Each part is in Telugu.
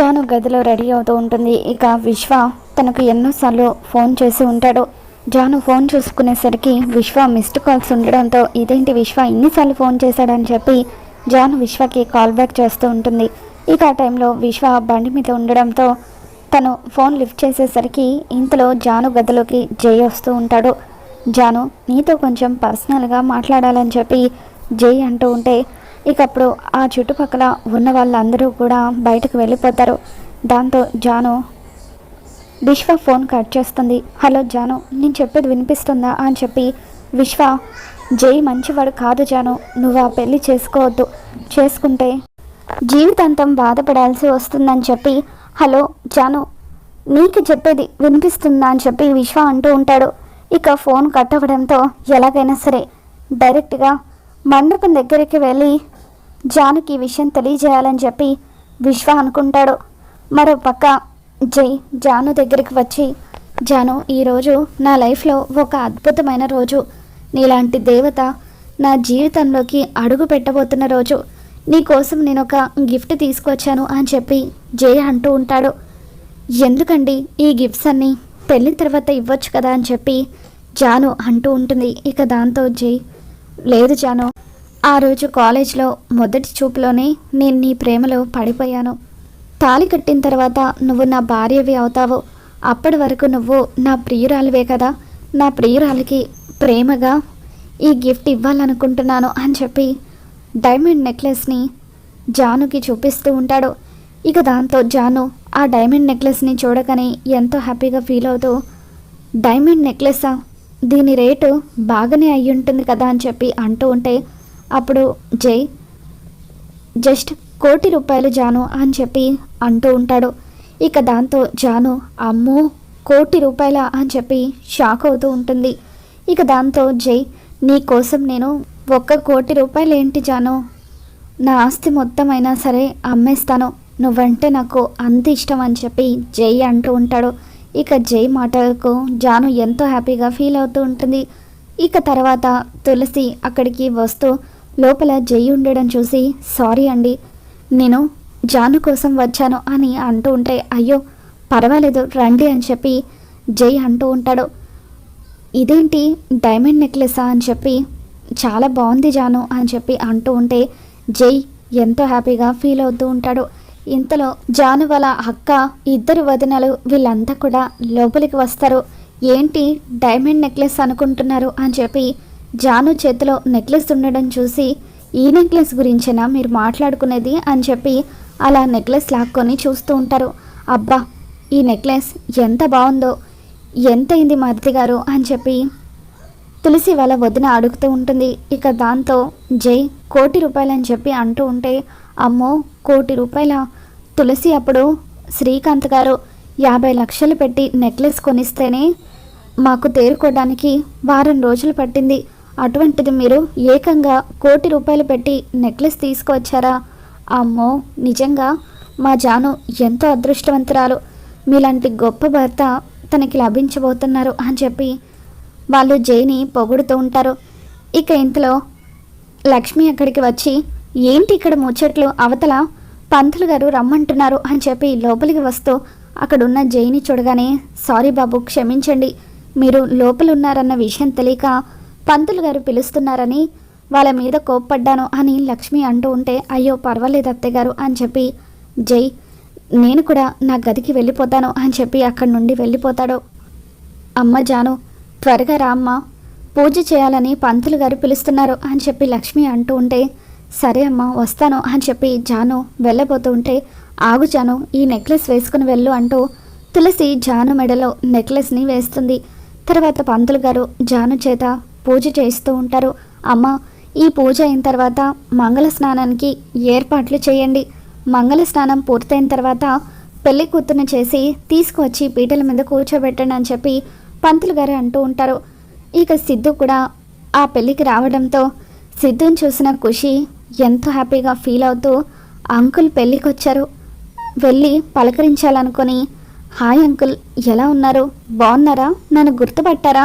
జాను గదిలో రెడీ అవుతూ ఉంటుంది. ఇక విశ్వ తనకు ఎన్నోసార్లు ఫోన్ చేసి ఉంటాడు. జాను ఫోన్ చూసుకునేసరికి విశ్వ మిస్డ్ కాల్స్ ఉండడంతో ఇదేంటి విశ్వ ఇన్నిసార్లు ఫోన్ చేశాడని చెప్పి జాను విశ్వకి కాల్ బ్యాక్ చేస్తూ ఉంటుంది. ఇక ఆ టైంలో విశ్వ బండి మీద ఉండడంతో తను ఫోన్ లిఫ్ట్ చేసేసరికి ఇంతలో జాను గదిలోకి జై వస్తూ ఉంటాడు. జాను నీతో కొంచెం పర్సనల్గా మాట్లాడాలని చెప్పి జై అంటూ ఉంటే ఇక అప్పుడు ఆ చుట్టుపక్కల ఉన్న వాళ్ళందరూ కూడా బయటకు వెళ్ళిపోతారు. దాంతో జాను విశ్వ ఫోన్ కట్ చేస్తుంది. హలో జాను నేను చెప్పేది వినిపిస్తుందా? అని చెప్పి విశ్వ జై మంచివాడు కాదు జాను నువ్వు ఆ పెళ్ళి చేసుకోవద్దు. చేసుకుంటే జీవితాంతం బాధపడాల్సి వస్తుందని చెప్పి హలో జాను నీకు చెప్పేది వినిపిస్తుందా? అని చెప్పి విశ్వ అంటూ ఉంటాడు. ఇక ఫోన్ కట్ అవ్వడంతో ఎలాగైనా సరే డైరెక్ట్గా మండపం దగ్గరికి వెళ్ళి జానుకి ఈ విషయం తెలియజేయాలని చెప్పి విశ్వ అనుకుంటాడు. మరో పక్క జై జాను దగ్గరికి వచ్చి జాను ఈరోజు నా లైఫ్లో ఒక అద్భుతమైన రోజు. నీలాంటి దేవత నా జీవితంలోకి అడుగు పెట్టబోతున్న రోజు. నీకోసం నేను ఒక గిఫ్ట్ తీసుకొచ్చాను అని చెప్పి జై అంటూ ఉంటాడు. ఎందుకండి ఈ గిఫ్ట్స్ అన్నీ? పెళ్ళిన తర్వాత ఇవ్వచ్చు కదా అని చెప్పి జాను అంటూ ఉంటుంది. ఇక దాంతో జై లేదు జాను ఆ రోజు కాలేజ్లో మొదటి చూపులోనే నేను నీ ప్రేమలో పడిపోయాను. తాళి కట్టిన తర్వాత నువ్వు నా భార్యవి అవుతావు. అప్పటి వరకు నువ్వు నా ప్రియురాలివే కదా. నా ప్రియురాలికి ప్రేమగా ఈ గిఫ్ట్ ఇవ్వాలనుకుంటున్నాను అని చెప్పి డైమండ్ నెక్లెస్ని జానుకి చూపిస్తూ ఉంటాడు. ఇక దాంతో జాను ఆ డైమండ్ నెక్లెస్ని చూడగానే ఎంతో హ్యాపీగా ఫీల్ అవుతూ డైమండ్ నెక్లెసా? దీని రేటు బాగానే అయ్యి ఉంటుంది కదా అని చెప్పి అంటూ ఉంటే అప్పుడు జై జస్ట్ కోటి రూపాయలు జాను అని చెప్పి అంటూ ఉంటాడు. ఇక దాంతో జాను అమ్మో కోటి రూపాయల అని చెప్పి షాక్ అవుతూ ఉంటుంది. ఇక దాంతో జై నీ కోసం నేను ఒక్క కోటి రూపాయలు ఏంటి జాను? నా ఆస్తి మొత్తం అయినా సరే అమ్మేస్తాను. నువ్వంటే నాకు అంత ఇష్టం అని చెప్పి జై అంటూ ఉంటాడు. ఇక జై మాటలకు జాను ఎంతో హ్యాపీగా ఫీల్ అవుతూ ఉంటుంది. ఇక తర్వాత తులసి అక్కడికి వస్తూ లోపల జై ఉండడం చూసి సారీ అండి నేను జాను కోసం వచ్చాను అని అంటూ ఉంటే అయ్యో పర్వాలేదు రండి అని చెప్పి జై అంటూ ఉంటాడు. ఇదేంటి డైమండ్ నెక్లెసా అని చెప్పి చాలా బాగుంది జాను అని చెప్పి అంటూ ఉంటే జై ఎంతో హ్యాపీగా ఫీల్ అవుతూ ఉంటాడు. ఇంతలో జాను వాళ్ళ అక్క ఇద్దరు వదినలు వీళ్ళంతా కూడా లోపలికి వస్తారు. ఏంటి డైమండ్ నెక్లెస్ అనుకుంటున్నారు అని చెప్పి జాను చేతిలో నెక్లెస్ ఉండడం చూసి ఈ నెక్లెస్ గురించేనా మీరు మాట్లాడుకునేది? అని చెప్పి అలా నెక్లెస్ లాక్కొని చూస్తూ ఉంటారు. అబ్బా ఈ నెక్లెస్ ఎంత బాగుందో ఎంతైంది అయింది మరిది గారు? అని చెప్పి తులసి వాళ్ళ వదిన అడుగుతూ ఉంటుంది. ఇక దాంతో జై కోటి రూపాయలు అని చెప్పి అంటూ ఉంటే అమ్మో కోటి రూపాయల? తులసి అప్పుడు శ్రీకాంత్ గారు యాభై లక్షలు పెట్టి నెక్లెస్ కొనిస్తేనే మాకు తేరుకోవడానికి వారం రోజులు పట్టింది. అటువంటిది మీరు ఏకంగా కోటి రూపాయలు పెట్టి నెక్లెస్ తీసుకువచ్చారా? అమ్మో నిజంగా? మా జాను ఎంతో అదృష్టవంతురాలు. మీలాంటి గొప్ప భర్త తనకి లభించబోతున్నారు అని చెప్పి వాళ్ళు జైని పొగుడుతూ ఉంటారు. ఇక ఇంతలో లక్ష్మి అక్కడికి వచ్చి ఏంటి ఇక్కడ ముచ్చట్లు? అవతల పంతులు గారు రమ్మంటున్నారు అని చెప్పి లోపలికి వస్తూ అక్కడున్న జైని చూడగానే సారీ బాబు క్షమించండి. మీరు లోపలున్నారన్న విషయం తెలియక పంతులు గారు పిలుస్తున్నారని వాళ్ళ మీద కోప్పడ్డాను అని లక్ష్మి అంటూ ఉంటే అయ్యో పర్వాలేదు అత్తయ్య గారు అని చెప్పి జై నేను కూడా నా గదికి వెళ్ళిపోతాను అని చెప్పి అక్కడి నుండి వెళ్ళిపోతాడు. అమ్మ జాను త్వరగా రామ్మ పూజ చేయాలని పంతులు గారు పిలుస్తున్నారు అని చెప్పి లక్ష్మి అంటూ ఉంటే సరే అమ్మా వస్తాను అని చెప్పి జాను వెళ్ళబోతూ ఉంటే ఆగు జాను ఈ నెక్లెస్ వేసుకుని వెళ్ళు అంటూ తులసి జాను మెడలో నెక్లెస్ని వేస్తుంది. తర్వాత పంతులు గారు జాను చేత పూజ చేస్తూ ఉంటారు. అమ్మ ఈ పూజ అయిన తర్వాత మంగళ స్నానానికి ఏర్పాట్లు చేయండి. మంగళ స్నానం పూర్తయిన తర్వాత పెళ్ళి కూతురుని చేసి తీసుకువచ్చి పీటల మీద కూర్చోబెట్టండి అని చెప్పి పంతులు గారు అంటూ ఉంటారు. ఇక సిద్ధు కూడా ఆ పెళ్ళికి రావడంతో సిద్ధుని చూసిన ఖుషి ఎంతో హ్యాపీగా ఫీల్ అవుతూ అంకుల్ పెళ్ళికి వచ్చారు వెళ్ళి పలకరించాలనుకొని హాయ్ అంకుల్ ఎలా ఉన్నారు? బాగున్నారా? నన్ను గుర్తుపట్టారా?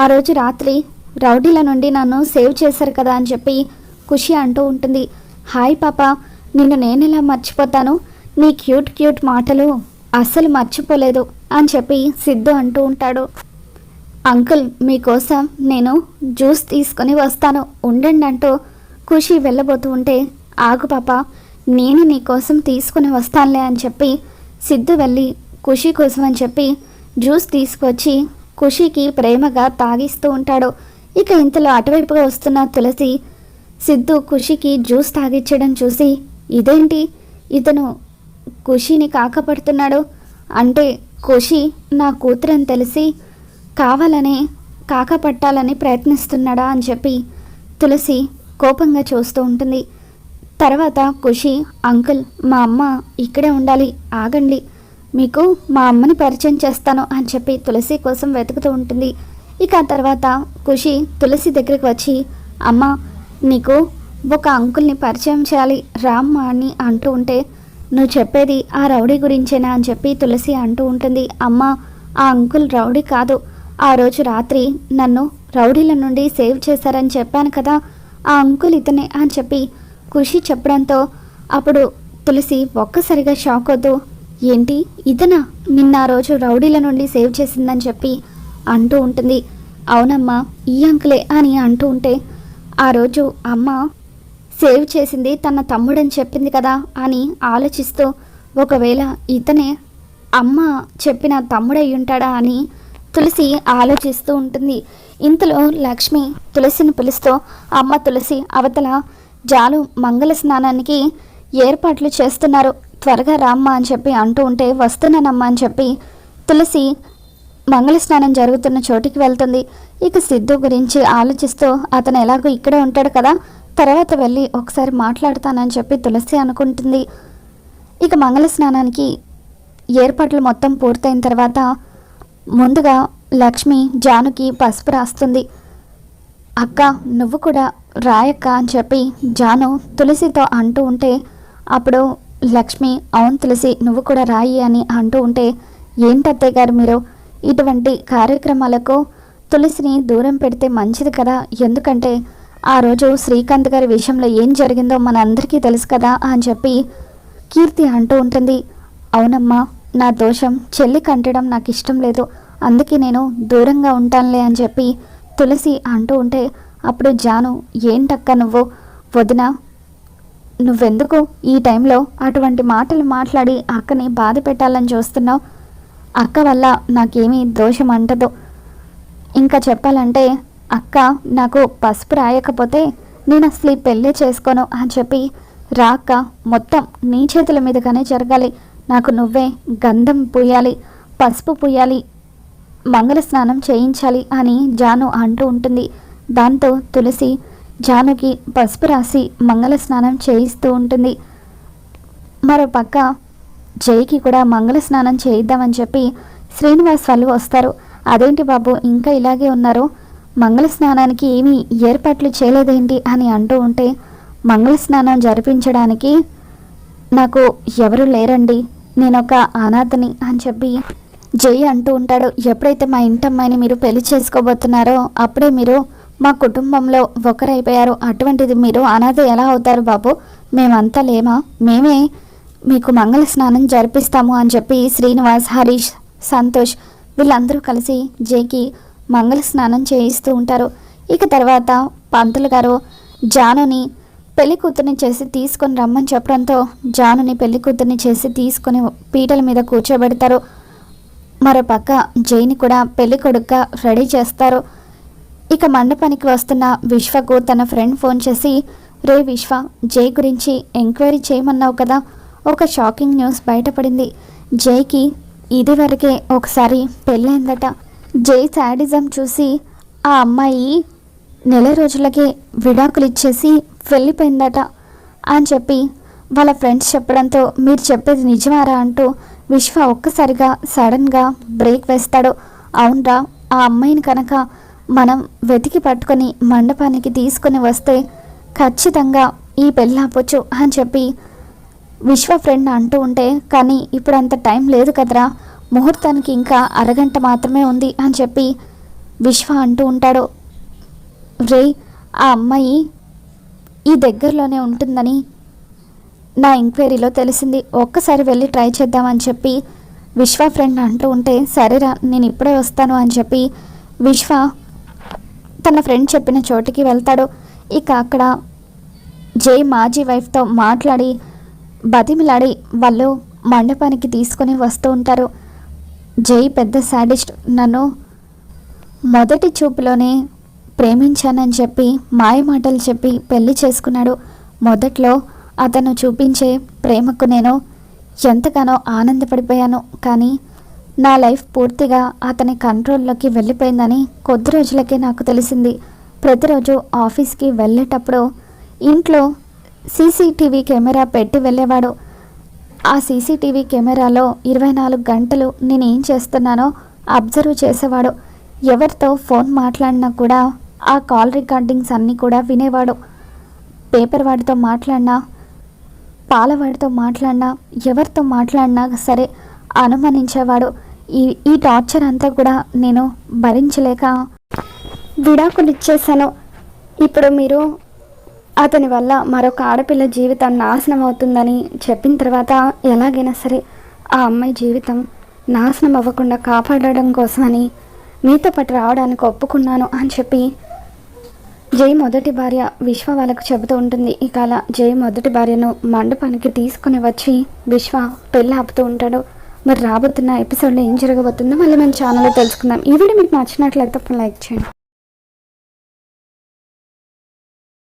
ఆ రోజు రాత్రి రౌడీల నుండి నన్ను సేవ్ చేశారు కదా అని చెప్పి ఖుషి అంటూ ఉంటుంది. హాయ్ పాప నిన్ను నేనెలా మర్చిపోతాను? నీ క్యూట్ క్యూట్ మాటలు అస్సలు మర్చిపోలేదు అని చెప్పి సిద్ధు అంటూ ఉంటాడు. అంకుల్ మీకోసం నేను జ్యూస్ తీసుకొని వస్తాను. ఉండండి అంటూ ఖుషి వెళ్ళబోతూ ఉంటే ఆగు పాప నేను నీకోసం తీసుకుని వస్తానులే అని చెప్పి సిద్ధు వెళ్ళి ఖుషి కోసం అని చెప్పి జ్యూస్ తీసుకొచ్చి ఖుషికి ప్రేమగా తాగిస్తూ ఉంటాడు. ఇక ఇంతలో అటువైపుగా వస్తున్న తులసి సిద్ధు ఖుషికి జ్యూస్ తాగిచ్చడం చూసి ఇదేంటి? ఇతను ఖుషిని కాకపడుతున్నాడు. అంటే ఖుషి నా కూతురని తెలిసి కావాలనే కాకపట్టాలని ప్రయత్నిస్తున్నాడా? అని చెప్పి తులసి కోపంగా చూస్తూ ఉంటుంది. తర్వాత ఖుషి అంకుల్ మా అమ్మ ఇక్కడే ఉండాలి. ఆగండి. మీకు మా అమ్మని పరిచయం చేస్తాను అని చెప్పి తులసి కోసం వెతుకుతూ ఉంటుంది. ఇక ఆ తర్వాత ఖుషి తులసి దగ్గరికి వచ్చి అమ్మ నీకు ఒక అంకుల్ని పరిచయం చేయాలి రామ్మ అని అంటూ ఉంటే నువ్వు చెప్పేది ఆ రౌడీ గురించేనా? అని చెప్పి తులసి అంటూ ఉంటుంది. అమ్మ ఆ అంకుల్ రౌడీ కాదు. ఆ రోజు రాత్రి నన్ను రౌడీల నుండి సేవ్ చేశారని చెప్పాను కదా ఆ అంకుల్ ఇతనే అని చెప్పి ఖుషి చెప్పడంతో అప్పుడు తులసి ఒక్కసారిగా షాక్ వద్దు. ఏంటి? ఇతనా? నిన్న ఆ రోజు రౌడీల నుండి సేవ్ చేసిందని చెప్పి అంటూ ఉంటుంది. అవునమ్మా ఈ అంకులే అని అంటూ ఉంటే ఆ రోజు అమ్మ సేవ్ చేసింది తన తమ్ముడని చెప్పింది కదా అని ఆలోచిస్తూ ఒకవేళ ఇతనే అమ్మ చెప్పిన తమ్ముడై ఉంటాడా అని తులసి ఆలోచిస్తూ ఉంటుంది. ఇంతలో లక్ష్మి తులసిని పిలుస్తూ అమ్మ తులసి అవతల జాలు మంగళ స్నానానికి ఏర్పాట్లు చేస్తున్నారు. త్వరగా రామ్మా అని చెప్పి అంటూ ఉంటే వస్తున్నానమ్మా అని చెప్పి తులసి మంగళ స్నానం జరుగుతున్న చోటికి వెళ్తుంది. ఇక సిద్ధు గురించి ఆలోచిస్తూ అతను ఎలాగో ఇక్కడే ఉంటాడు కదా తర్వాత వెళ్ళి ఒకసారి మాట్లాడతానని చెప్పి తులసి అనుకుంటుంది. ఇక మంగళ స్నానానికి ఏర్పాట్లు మొత్తం పూర్తయిన తర్వాత ముందుగా లక్ష్మి జానుకి పసుపు రాస్తుంది. అక్క నువ్వు కూడా రాయక్క అని చెప్పి జాను తులసితో అంటూ ఉంటే అప్పుడు లక్ష్మి అవును తులసి నువ్వు కూడా రాయి అని అంటూ ఉంటే ఏంటత్తయ్య గారు మీరు? ఇటువంటి కార్యక్రమాలకు తులసిని దూరం పెడితే మంచిది కదా? ఎందుకంటే ఆ రోజు శ్రీకాంత్ గారి విషయంలో ఏం జరిగిందో మన అందరికీ తెలుసు కదా అని చెప్పి కీర్తి అంటూ ఉంటుంది. అవునమ్మా నా దోషం చెల్లి కంటడం నాకు ఇష్టం లేదు. అందుకే నేను దూరంగా ఉంటానులే అని చెప్పి తులసి అంటూ ఉంటే అప్పుడు జాను ఏంటక్క నువ్వు? వదిన నువ్వెందుకు ఈ టైంలో అటువంటి మాటలు మాట్లాడి అక్కని బాధ పెట్టాలని చూస్తున్నావు? అక్క వల్ల నాకేమీ దోషం అంటదు. ఇంకా చెప్పాలంటే అక్క నాకు పసుపు రాయకపోతే నేను అసలు ఈ పెళ్ళి చేసుకోను అని చెప్పి రాక మొత్తం నీ చేతుల మీదుగానే జరగాలి. నాకు నువ్వే గంధం పూయాలి పసుపు పూయాలి మంగళ స్నానం చేయించాలి అని జాను అంటూ ఉంటుంది. దాంతో తులసి జానుకి పసుపు రాసి మంగళ స్నానం చేయిస్తూ ఉంటుంది. మరో పక్క జైకి కూడా మంగళ స్నానం చేయిద్దామని చెప్పి శ్రీనివాస్ వాళ్ళు వస్తారు. అదేంటి బాబు ఇంకా ఇలాగే ఉన్నారు? మంగళ స్నానానికి ఏమీ ఏర్పాట్లు చేయలేదేంటి అని అంటూ ఉంటే మంగళ స్నానం జరిపించడానికి నాకు ఎవరు లేరండి. నేను ఒక అనాథని అని చెప్పి జై అంటూ ఉంటాడు. ఎప్పుడైతే మా ఇంటమ్మాయిని మీరు పెళ్ళి చేసుకోబోతున్నారో అప్పుడే మీరు మా కుటుంబంలో ఒకరైపోయారు. అటువంటిది మీరు అనాథ ఎలా అవుతారు బాబు? మేమంతా లేమా? మేమే మీకు మంగళ స్నానం జరిపిస్తాము అని చెప్పి శ్రీనివాస్ హరీష్ సంతోష్ వీళ్ళందరూ కలిసి జైకి మంగళ స్నానం చేయిస్తూ ఉంటారు. ఇక తర్వాత పంతులు గారు జానుని పెళ్ళి కూతుర్ని చేసి తీసుకొని రమ్మని చెప్పడంతో జానుని పెళ్ళి కూతుర్ని చేసి తీసుకొని పీటల మీద కూర్చోబెడతారు. మరోపక్క జైని కూడా పెళ్ళి కొడుకుగా రెడీ చేస్తారు. ఇక మండపానికి వస్తున్న విశ్వకు తన ఫ్రెండ్ ఫోన్ చేసి రే విశ్వ జై గురించి ఎంక్వైరీ చేయమన్నావు కదా ఒక షాకింగ్ న్యూస్ బయటపడింది. జైకి ఇదివరకే ఒకసారి పెళ్ళైందట. జై శాడిజం చూసి ఆ అమ్మాయి నెల రోజులకే విడాకులు ఇచ్చేసి వెళ్ళిపోయిందట అని చెప్పి వాళ్ళ ఫ్రెండ్స్ చెప్పడంతో మీరు చెప్పేది నిజమారా అంటూ విశ్వ ఒక్కసారిగా సడన్గా బ్రేక్ వేస్తాడు. అవునరా ఆ అమ్మాయిని కనుక మనం వెతికి పట్టుకొని మండపానికి తీసుకొని వస్తే ఖచ్చితంగా ఈ పెళ్ళి ఆపొచ్చు అని చెప్పి విశ్వ ఫ్రెండ్ అంటూ ఉంటే కానీ ఇప్పుడు అంత టైం లేదు కదరా. ముహూర్తానికి ఇంకా అరగంట మాత్రమే ఉంది అని చెప్పి విశ్వ అంటూ ఉంటాడు. రే ఆ అమ్మాయి ఈ దగ్గరలోనే ఉంటుందని నా ఎంక్వైరీలో తెలిసింది. ఒక్కసారి వెళ్ళి ట్రై చేద్దామని చెప్పి విశ్వ ఫ్రెండ్ అంటూ ఉంటే సరేరా నేను ఇప్పుడే వస్తాను అని చెప్పి విశ్వ తన ఫ్రెండ్ చెప్పిన చోటికి వెళ్తాడు. ఇక అక్కడ జై మాజీ వైఫ్తో మాట్లాడి బతిమిలాడి వాళ్ళు మండపానికి తీసుకొని వస్తూ ఉంటారు. జై పెద్ద శాడిస్ట్ నన్ను మొదటి చూపులోనే ప్రేమించానని చెప్పి మాయ మాటలు చెప్పి పెళ్ళి చేసుకున్నాడు. మొదట్లో అతను చూపించే ప్రేమకు నేను ఎంతగానో ఆనందపడిపోయాను. కానీ నా లైఫ్ పూర్తిగా అతని కంట్రోల్లోకి వెళ్ళిపోయిందని కొద్ది రోజులకే నాకు తెలిసింది. ప్రతిరోజు ఆఫీస్కి వెళ్ళేటప్పుడు ఇంట్లో సీసీటీవీ కెమెరా పెట్టి వెళ్ళేవాడు. ఆ సీసీటీవీ కెమెరాలో ఇరవై నాలుగు గంటలు నేను ఏం చేస్తున్నానో అబ్జర్వ్ చేసేవాడు. ఎవరితో ఫోన్ మాట్లాడినా కూడా ఆ కాల్ రికార్డింగ్స్ అన్నీ కూడా వినేవాడు. పేపర్ వాడితో మాట్లాడినా పాలవాడితో మాట్లాడినా ఎవరితో మాట్లాడినా సరే అనుమానించేవాడు. ఈ ఈ టార్చర్ అంతా కూడా నేను భరించలేక విడాకులు ఇచ్చేసాను ఇప్పుడు మీరు అతని వల్ల మరొక ఆడపిల్ల జీవితం నాశనం అవుతుందని చెప్పిన తర్వాత ఎలాగైనా సరే ఆ అమ్మాయి జీవితం నాశనం అవ్వకుండా కాపాడడం కోసమని మీతో పాటు రావడానికి ఒప్పుకున్నాను అని చెప్పి జై మొదటి భార్య విశ్వ వాళ్ళకు చెబుతూ ఉంటుంది. ఇక అలా జై మొదటి భార్యను మండపానికి తీసుకుని వచ్చి విశ్వ పెళ్ళి ఆపుతూ ఉంటాడు. మరి రాబోతున్న ఎపిసోడ్లో ఏం జరగబోతుందో మళ్ళీ మన ఛానల్లో తెలుసుకుందాం. ఈ వీడియో మీకు నచ్చినట్లయితే లైక్ చేయండి.